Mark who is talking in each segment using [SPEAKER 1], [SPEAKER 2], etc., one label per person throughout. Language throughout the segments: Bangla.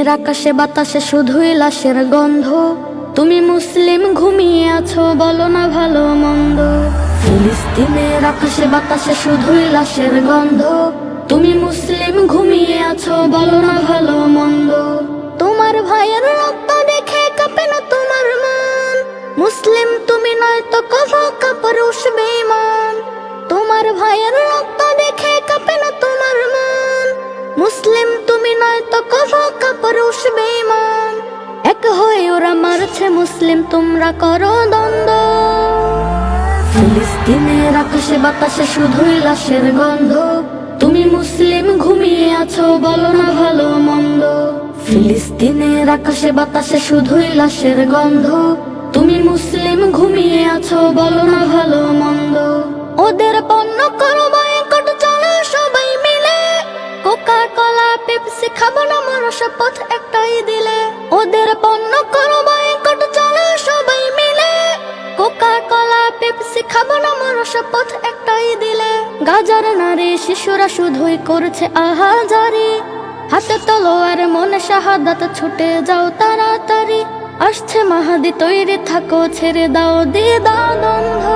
[SPEAKER 1] ফিলিস্তিনের আকাশে বাতাসে শুধুই লাশের গন্ধ। তুমি মুসলিম ঘুমিয়ে আছো, বলো না ভালো মন্দ। ফিলিস্তিনের আকাশে বাতাসে শুধুই লাশের গন্ধ। তুমি মুসলিম ঘুমিয়ে আছো, বলো না ভালো মন্দ। তোমার ভাইয়ের রক্ত দেখে কাঁপে না তোমার মন। মুসলিম তুমি নয় তো কভা কাপড় উঠবে ইমান তোমার ভাইয়ের রক্ত মুসলিম, তোমরা করো দ্বন্দ্ব। ফিলিস্তিনের আকাশে বাতাসে শুধুই লাশের গন্ধ। তুমি মুসলিম, ঘুমিয়ে আছো, বলো না ভালো, মন্দ। ফিলিস্তিনের আকাশে বাতাসে শুধুই লাশের গন্ধ। তুমি মুসলিম, ঘুমিয়ে আছো, বলো না ভালো, মন্দ। ওদের পণ্য করো বয়কট চলো সবাই মিলে। কোকা কলা পেপসি খাব না, মরো শপথ একটাই দিলে। ওদের পণ্য করো না মরো শপথ একটাই দিলে গাজার নারী শিশুরা শুধুই করছে আহাজারি। হাতে তলোয়ার, মনে শাহাদাত, ছুটে যাও তাড়াতাড়ি। আসছে মাহাদি তৈরি, থাকো ছেড়ে দাও দাও দ্বন্দ্ব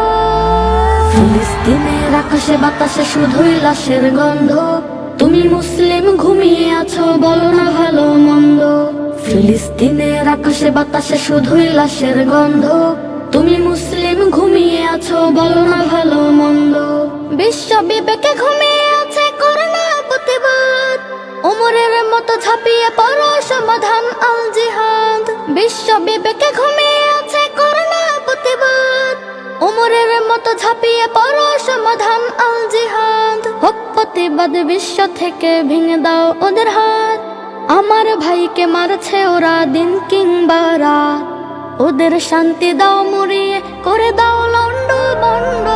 [SPEAKER 1] ফিলিস্তিনের আকাশে বাতাসে শুধুই লাশের গন্ধ। তুমি মুসলিম, ঘুমিয়ে আছো, বলো না ভালো মন্দ। ফিলিস্তিনের আকাশে বাতাসে শুধুই লাশের গন্ধ। তুমি মুসলিম ঘুমিয়ে আছো, বলো না ভালো মন্দ। বিশ্ব বিবেকে ঘুমিয়ে আছে করোনা প্রতিবাদ। ওমরের মতো ঝাঁপিয়ে পড়ো সমাধান আল জিহাদ। বিশ্ব বিবেকে ঘুমিয়ে আছে করোনা প্রতিবাদ। ওমরের মতো ঝাঁপিয়ে পড়ো সমাধান আল জিহাদ। হোক প্রতিবাদ বিশ্ব থেকে ভেঙে দাও ওদের হাত। আমার ভাইকে মারছে ওরা দিন কিংবা রাত। ওদের শান্তি দাও মুড়িয়ে করে দাও লন্ড বন্ড।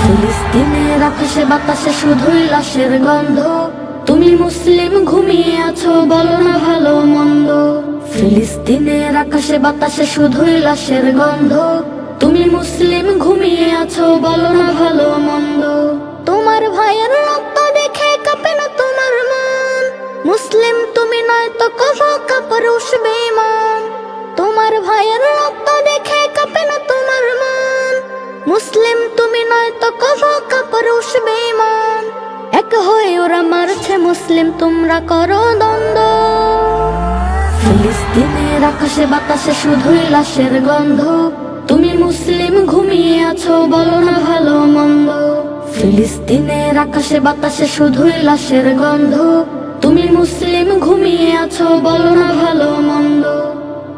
[SPEAKER 1] ফিলিস্তিনের আকাশে বাতাসে শুধুই লাশের গন্ধ। তুমি মুসলিম ঘুমিয়ে আছো, বলো না ভালো মন্দ। ফিলিস্তিনের আকাশে বাতাসে শুধুই লাশের গন্ধ। তুমি মুসলিম ঘুমিয়ে আছো, বলো না ভালো মন্দ। তোমার ভাইয়ের রক্ত দেখে কাঁপে না তোমার মন। মুসলিম তুমি নয় তো কভা কাপড় উঠবে ইমান তোমার ভাইয়ের রক্ত দেখে কাঁপে না তোমার মন। মুসলিম তুমি নয় তো কভা কাপড় উঠবে ইমান। এক হয়ে ওরা মারছে মুসলিম, তোমরা করো দ্বন্দ্ব। ফিলিস্তিনের আকাশে বাতাসে শুধুই লাশের গন্ধ। তুমি মুসলিম ঘুমিয়ে আছো, বলো না ভালো মন্দ। ফিলিস্তিনের আকাশে বাতাসে শুধুই লাশের গন্ধ। তুমি মুসলিম ঘুমিয়ে আছো, বলো না